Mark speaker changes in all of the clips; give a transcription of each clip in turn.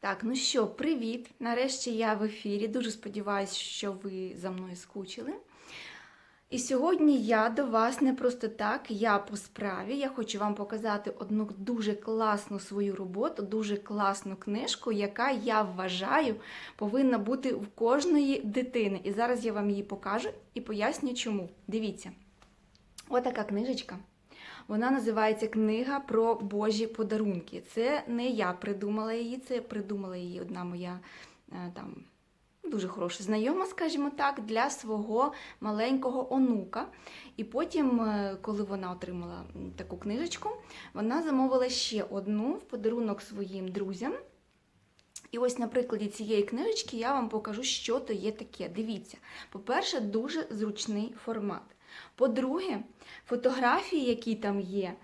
Speaker 1: Так, ну що, привіт! Нарешті я в ефірі. Дуже сподіваюся, що ви за мною скучили. І сьогодні я до вас не просто так, я по справі. Я хочу вам показати одну дуже класну свою роботу, дуже класну книжку, яка я вважаю повинна бути в кожної дитини. І зараз я вам її покажу і поясню, чому. Дивіться, отака книжечка. Вона називається Книга про Божі подарунки. Це не я придумала її, це придумала її одна моя е, там дуже хороша знайома, скажімо так, для свого маленького онука. І потім, е, коли вона отримала таку книжечку, вона замовила ще одну в подарунок своїм друзям. І ось на прикладі цієї книжечки я вам покажу, що то є таке. Дивіться, по-перше, дуже зручний формат. По-друге, фотографії, які там є,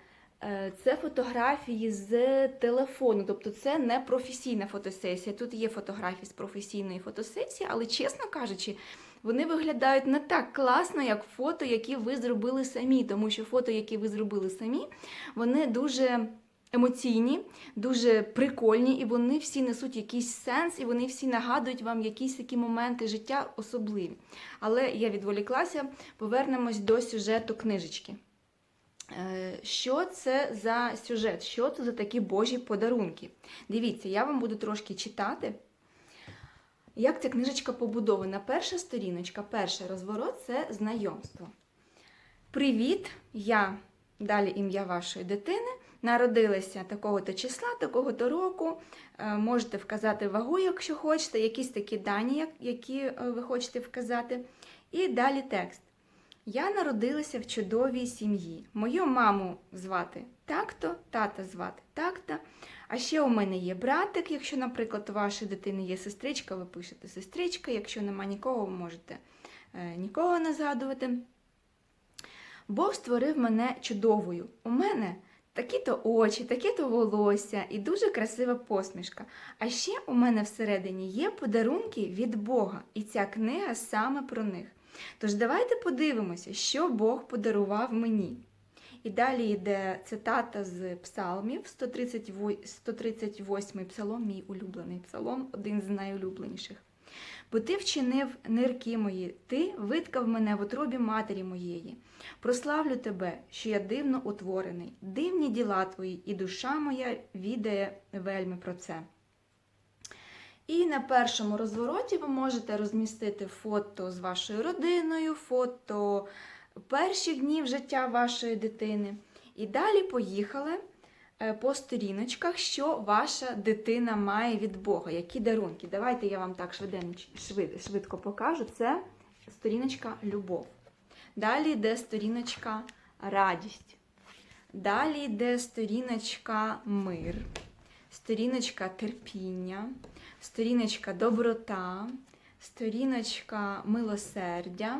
Speaker 1: е, це фотографії з телефону, тобто це не професійна фотосесія. Тут є фотографії з професійної фотосесії, але, чесно кажучи, вони виглядають не так класно, як фото, які ви зробили самі, тому що фото, які ви зробили самі, вони дуже емоційні, дуже прикольні, і вони всі несуть якийсь сенс, і вони всі нагадують вам якісь такі моменти життя особливі. Але я відволіклася, повернемось до сюжету книжечки. Е, Що це за сюжет? Що це за такі божі подарунки? Дивіться, я вам буду трошки читати. Як ця книжечка побудована? Перша сторіночка, перший розворот це знайомство. Привіт! Я далі ім'я вашої дитини. Народилася такого-то числа, такого-то року. Е, Можете вказати вагу, якщо хочете, якісь такі дані, які е, ви хочете вказати. І далі текст. Я народилася в чудовій сім'ї. Мою маму звати так-то, тата звати так-то. А ще у мене є братик. Якщо, наприклад, у вашої дитини є сестричка, ви пишете сестричка. Якщо нема нікого, ви можете е, нікого не згадувати. Бог створив мене чудовою. У мене такі-то очі, такі-то волосся і дуже красива посмішка. А ще у мене всередині є подарунки від Бога, і ця книга саме про них. Тож давайте подивимося, що Бог подарував мені. І далі йде цитата з псалмів, 138 138 псалом, мій улюблений псалом, один з найулюбленіших. Бо ти вчинив нирки мої, ти виткав мене в утробі матері моєї. Прославлю тебе, що я дивно утворений, дивні діла твої, і душа моя відає вельми про це. І на першому розвороті ви можете розмістити фото з вашою родиною, фото перших днів життя вашої дитини. І далі поїхали по сторіночках, що ваша дитина має від Бога, які дарунки. Давайте я вам так швидко покажу. Це сторіночка любов. Далі йде сторіночка радість. Далі йде сторіночка мир, сторіночка терпіння, сторіночка доброта, сторіночка милосердя,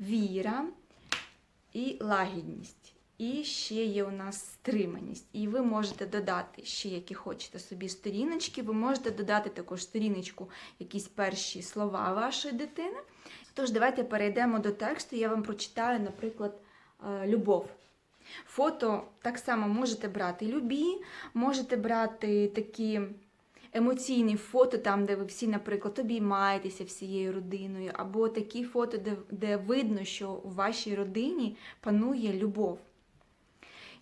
Speaker 1: віра і лагідність. І ще є у нас стриманість. І ви можете додати ще, які хочете собі сторіночки. Ви можете додати також сторіночку, якісь перші слова вашої дитини. Тож, давайте перейдемо до тексту. Я вам прочитаю, наприклад, е, любов. Фото так само можете брати любі, можете брати такі емоційні фото, там, де ви всі, наприклад, обіймаєтеся всією родиною, або такі фото, де, де видно, що у вашій родині панує любов.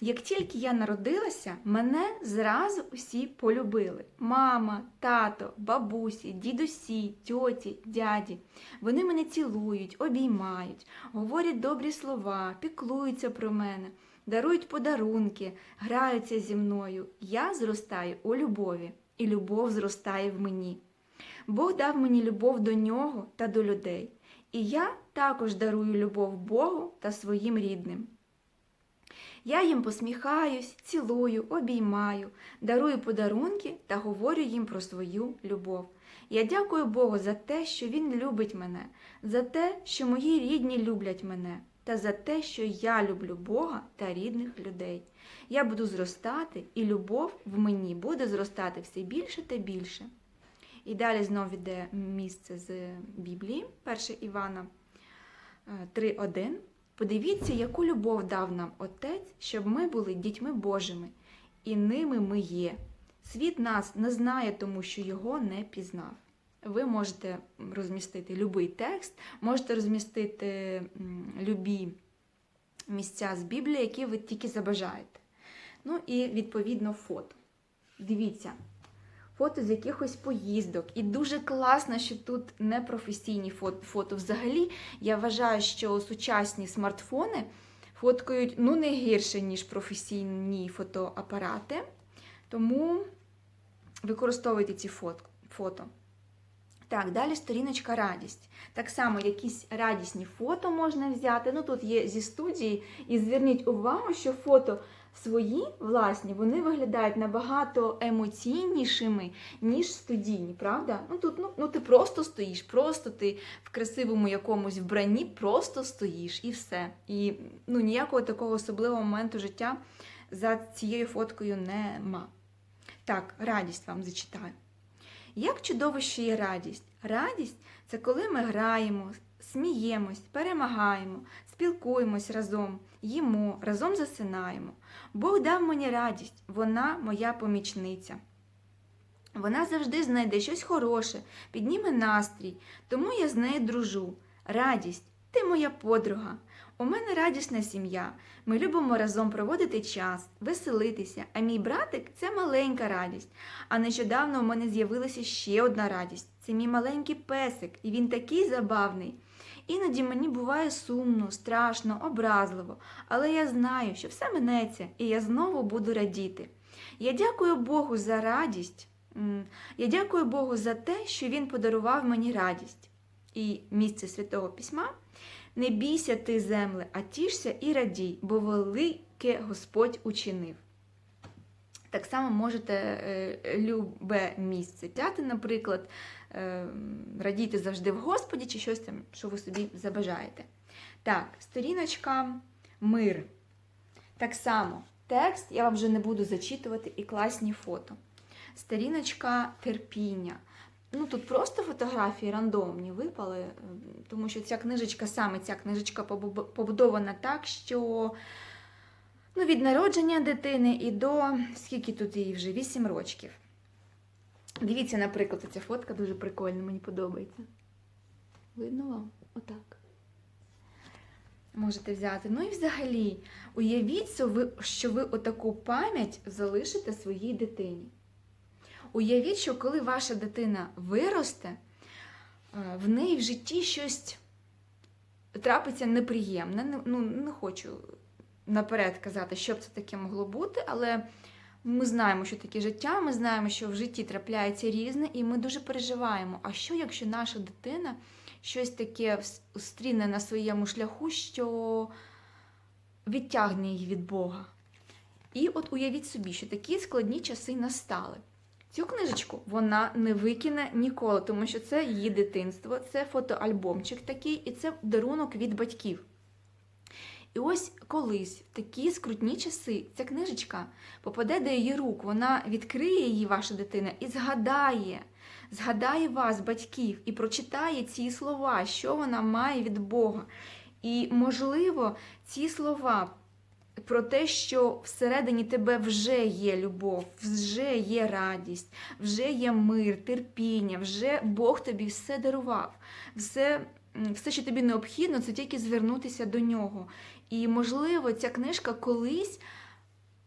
Speaker 1: Як тільки я народилася, мене зразу усі полюбили: мама, тато, бабусі, дідусі, тьоті, дяді. Вони мене цілують, обіймають, говорять добрі слова, піклуються про мене, дарують подарунки, граються зі мною. Я зростаю у любові, і любов зростає в мені. Бог дав мені любов до нього та до людей, і я також дарую любов Богу та своїм рідним. Я їм посміхаюсь, цілую, обіймаю, дарую подарунки та говорю їм про свою любов. Я дякую Богу за те, що Він любить мене, за те, що мої рідні люблять мене, та за те, що я люблю Бога та рідних людей. Я буду зростати, і любов в мені буде зростати все більше та більше. І далі знов іде місце з Біблії, 1 Івана е, 3.1. Подивіться, яку любов дав нам Отець, щоб ми були дітьми Божими, і ними ми є. Світ нас не знає, тому що його не пізнав. Ви можете розмістити будь-який текст, можете розмістити любі місця з Біблії, які ви тільки забажаєте. Ну і відповідно фото. Дивіться, фото з якихось поїздок. І дуже класно, що тут не професійні фото. Взагалі, я вважаю, що сучасні смартфони фоткають ну не гірше, ніж професійні фотоапарати. Тому використовуйте ці фото. Так, далі сторіночка радість. Так само якісь радісні фото можна взяти. Ну тут є зі студії. І зверніть увагу, що фото свої власні вони виглядають набагато емоційнішими, ніж студійні, правда? Ну тут ну, ну ти просто стоїш, просто ти в красивому якомусь вбранні просто стоїш і все. І ну, ніякого такого особливого моменту життя за цією фоткою нема. Так, радість вам зачитаю. Як чудово, що є радість. Радість це коли ми граємо, сміємось, перемагаємо, спілкуємось разом, їмо, разом засинаємо. Бог дав мені радість, вона моя помічниця. Вона завжди знайде щось хороше, підніме настрій, тому я з нею дружу. Радість, ти моя подруга. У мене радісна сім'я. Ми любимо разом проводити час, веселитися, а мій братик це маленька радість. А нещодавно у мене з'явилася ще одна радість це мій маленький песик, і він такий забавний. Іноді мені буває сумно, страшно, образливо, але я знаю, що все минеться, і я знову буду радіти. Я дякую Богу за радість. Я дякую Богу за те, що Він подарував мені радість. І місце Святого Письма не бійся ти, земле, а тішся і радій, бо велике Господь учинив. Так само можете е, любе місце взяти, наприклад, е, радійте завжди в Господі чи щось там, що ви собі забажаєте. Так, сторіночка мир. Так само текст я вам вже не буду зачитувати і класні фото. Сторіночка терпіння. Ну, тут просто фотографії рандомні випали, е, тому що ця книжечка, саме ця книжечка побудована так, що ну, від народження дитини і до скільки тут їй вже? 8 років. Дивіться, наприклад, ця фотка дуже прикольна, мені подобається. Видно вам? Отак. Можете взяти. Ну і взагалі, уявіть, що ви отаку пам'ять залишите своїй дитині. Уявіть, що коли ваша дитина виросте, е, в неї в житті щось трапиться неприємне. Не- Ну, не хочу наперед казати, що б це таке могло бути, але ми знаємо, що таке життя, ми знаємо, що в житті трапляється різне, і ми дуже переживаємо. А що, якщо наша дитина щось таке зустріне на своєму шляху, що відтягне її від Бога? І от уявіть собі, що такі складні часи настали. Цю книжечку вона не викине ніколи, тому що це її дитинство, це фотоальбомчик такий, і це дарунок від батьків. І ось колись, в такі скрутні часи, ця книжечка попаде до її рук, вона відкриє її, ваша дитина, і згадає, згадає вас, батьків, і прочитає ці слова, що вона має від Бога. І, можливо, ці слова про те, що всередині тебе вже є любов, вже є радість, вже є мир, терпіння, вже Бог тобі все дарував. Все, все, що тобі необхідно, це тільки звернутися до нього. І, можливо, ця книжка колись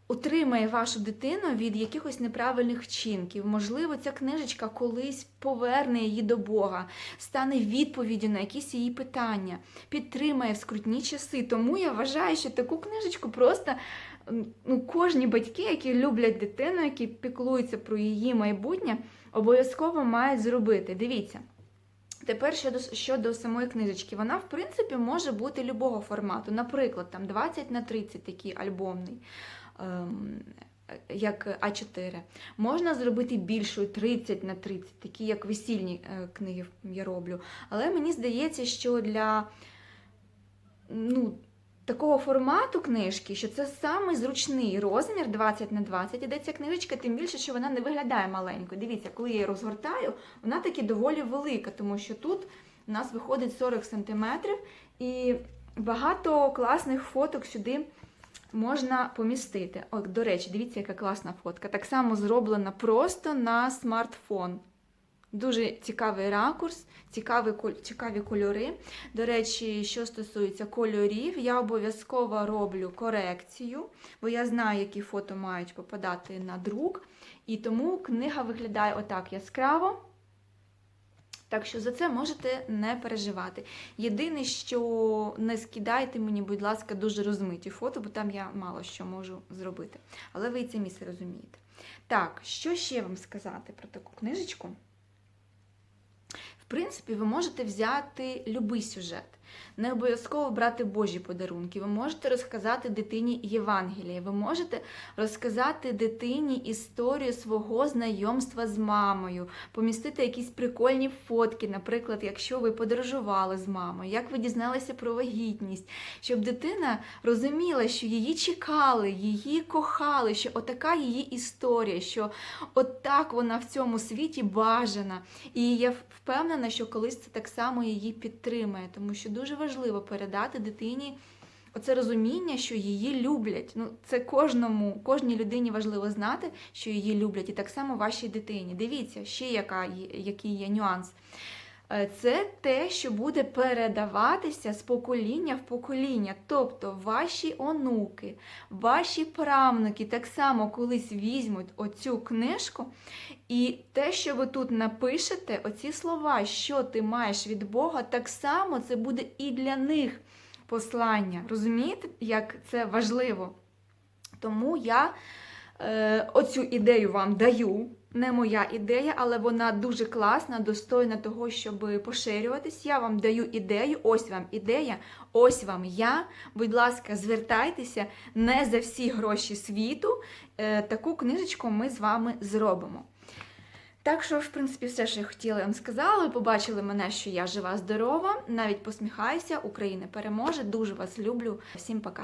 Speaker 1: утримає вашу дитину від якихось неправильних вчинків. Можливо, ця книжечка колись поверне її до Бога, стане відповіддю на якісь її питання, підтримає в скрутні часи. Тому я вважаю, що таку книжечку просто ну, кожні батьки, які люблять дитину, які піклуються про її майбутнє, обов'язково мають зробити. Дивіться. Тепер щодо, щодо самої книжечки, вона, в принципі, може бути любого формату. Наприклад, там 20 на 30 такий альбомний, як А4. Можна зробити більшою 30 на 30, такі як весільні е, книги я роблю. Але мені здається, що для ну, такого формату книжки, що це самий зручний розмір 20 на 20 іде ця книжечка, тим більше, що вона не виглядає маленькою. Дивіться, коли я її розгортаю, вона таки доволі велика, тому що тут у нас виходить 40 см і багато класних фоток сюди можна помістити. О, до речі, дивіться, яка класна фотка. Так само зроблена просто на смартфон. Дуже цікавий ракурс, цікаві, цікаві кольори. До речі, що стосується кольорів, я обов'язково роблю корекцію, бо я знаю, які фото мають попадати на друк. І тому книга виглядає отак яскраво. Так що за це можете не переживати. Єдине, що не скидайте мені, будь ласка, дуже розмиті фото, бо там я мало що можу зробити. Але ви і це місце розумієте. Так, що ще вам сказати про таку книжечку? В принципі, ви можете взяти любий сюжет. Не обов'язково брати Божі подарунки. Ви можете розказати дитині Євангеліє. Ви можете розказати дитині історію свого знайомства з мамою, помістити якісь прикольні фотки, наприклад, якщо ви подорожували з мамою, як ви дізналися про вагітність, щоб дитина розуміла, що її чекали, її кохали, що отака її історія, що отак вона в цьому світі бажана. І я впевнена, що колись це так само її підтримає, тому що дуже важливо передати дитині оце розуміння, що її люблять. Ну, це кожному, кожній людині важливо знати, що її люблять, і так само вашій дитині. Дивіться, ще яка який є нюанс. Е, Це те, що буде передаватися з покоління в покоління. Тобто ваші онуки, ваші правнуки так само колись візьмуть оцю книжку, і те, що ви тут напишете, оці слова, що ти маєш від Бога, так само це буде і для них послання. Розумієте, як це важливо? Тому я е, оцю ідею вам даю. Не моя ідея, але вона дуже класна, достойна того, щоб поширюватись. Я вам даю ідею, ось вам ідея, ось вам я. Будь ласка, звертайтеся не за всі гроші світу. Е, таку книжечку ми з вами зробимо. Так що, в принципі, все, що я хотіла я вам сказала. Ви побачили мене, що я жива, здорова, навіть посміхаюся, Україна переможе. Дуже вас люблю. Всім пока.